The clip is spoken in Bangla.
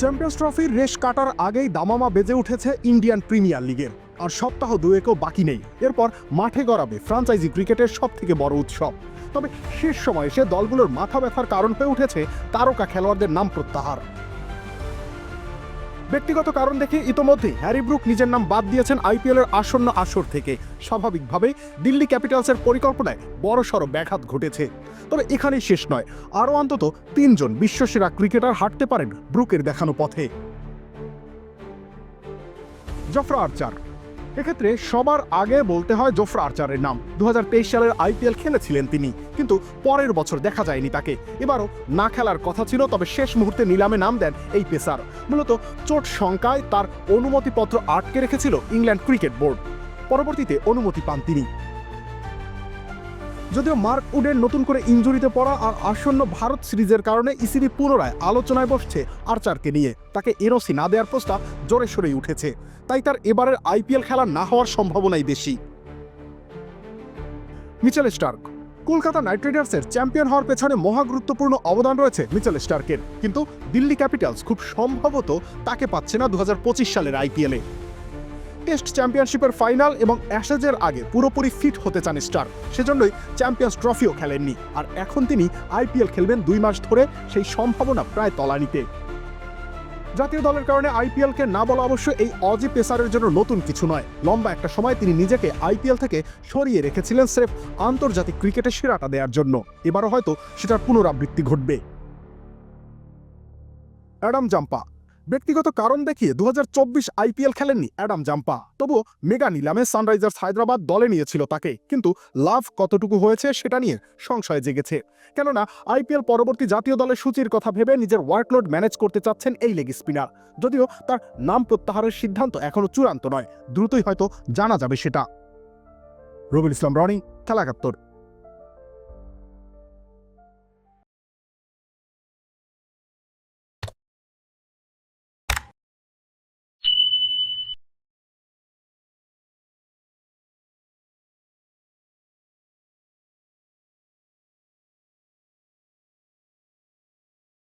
চ্যাম্পিয়ন্স ট্রফির রেশ কাটার আগেই দামামা বেজে উঠেছে ইন্ডিয়ান প্রিমিয়ার লিগের। আর সপ্তাহ দুয়েকও বাকি নেই। এরপর মাঠে গড়াবে ফ্রাঞ্চাইজি ক্রিকেটের সব থেকে বড় উৎসব। তবে শেষ সময় সে দলগুলোর মাথা ব্যথার কারণ হয়ে উঠেছে তারকা খেলোয়াড়দের নাম প্রত্যাহার। ব্যক্তিগত কারণ দেখে ইতোমধ্যেই হ্যারি ব্রুক নিজের নাম বাদ দিয়েছেন আইপিএলের আসন্ন আসর থেকে। স্বাভাবিকভাবে দিল্লি ক্যাপিটালসের পরিকল্পনায় বড়সড় ব্যাঘাত ঘটেছে। তবে এখানেই শেষ নয়, আরও অন্তত তিনজন বিশ্বসেরা ক্রিকেটার হাঁটতে পারেন ব্রুকের দেখানো পথে। জফরা আর্চার এক্ষেত্রে সবার আগে বলতে হয় জোফরা আর্চারের নাম। দু হাজার তেইশ সালের আইপিএল খেলেছিলেন তিনি, কিন্তু পরের বছর দেখা যায়নি তাকে। এবারও না খেলার কথা ছিল, তবে শেষ মুহূর্তে নিলামে নাম দেন এই পেসার। মূলত চোট শঙ্কায় তার অনুমতিপত্র আটকে রেখেছিল ইংল্যান্ড ক্রিকেট বোর্ড। পরবর্তীতে অনুমতি পান তিনি। যদিও মার্ক উডের নতুন করে ইঞ্জুরিতে পড়া আর আসন্ন ভারত সিরিজের কারণে ইসিবি পুনরায় আলোচনায় বসছে আর্চারকে নিয়ে। তাকে এনওসি না দেওয়ার প্রস্তাব জোরে সরেই উঠেছে। তাই তার এবারের আইপিএল খেলা না হওয়ার সম্ভাবনাই বেশি। Mitchell Starc. কলকাতা নাইট রাইডার্সের চ্যাম্পিয়ন হওয়ার পেছনে মহা গুরুত্বপূর্ণ অবদান রয়েছে মিচেল স্টার্কের। কিন্তু দিল্লি ক্যাপিটালস খুব সম্ভবত তাকে পাচ্ছে না দু হাজার পঁচিশ সালের আইপিএলে। টেস্ট চ্যাম্পিয়নশিপের ফাইনাল এবং অ্যাশেজের আগে পুরোপুরি ফিট হতে চান স্টার। সেজন্যই চ্যাম্পিয়ন্স ট্রফিও খেলেননি। আর এখন তিনি আইপিএল খেলবেন দুই মাস ধরে সেই সম্ভাবনা প্রায় তলানিতে। জাতীয় দলের কারণে আইপিএলকে না বলা অবশ্য এই অজি পেসারের জন্য নতুন কিছু নয়। লম্বা একটা সময় তিনি নিজেকে আইপিএল থেকে সরিয়ে রেখেছিলেন স্রেফ আন্তর্জাতিক ক্রিকেটে সেরাটা দেওয়ার জন্য। এবারও হয়তো সেটার পুনরাবৃত্তি ঘটবে। অ্যাডাম জাম্পা ব্যক্তিগত কারণ দেখিয়ে দু হাজার চব্বিশ আইপিএল খেলেননি অ্যাডাম জাম্পা। তবুও মেগা নিলামে সানরাইজার্স হায়দ্রাবাদ দলে নিয়েছিল তাকে। কিন্তু লাভ কতটুকু হয়েছে সেটা নিয়ে সংশয় জেগেছে। কেননা আইপিএল পরবর্তী জাতীয় দলের সূচির কথা ভেবে নিজের ওয়ার্কলোড ম্যানেজ করতে চাচ্ছেন এই লেগ স্পিনার। যদিও তার নাম প্রত্যাহারের সিদ্ধান্ত এখনও চূড়ান্ত নয়, দ্রুতই হয়তো জানা যাবে সেটা। রবিল ইসলাম রনি খেলা একাত্তর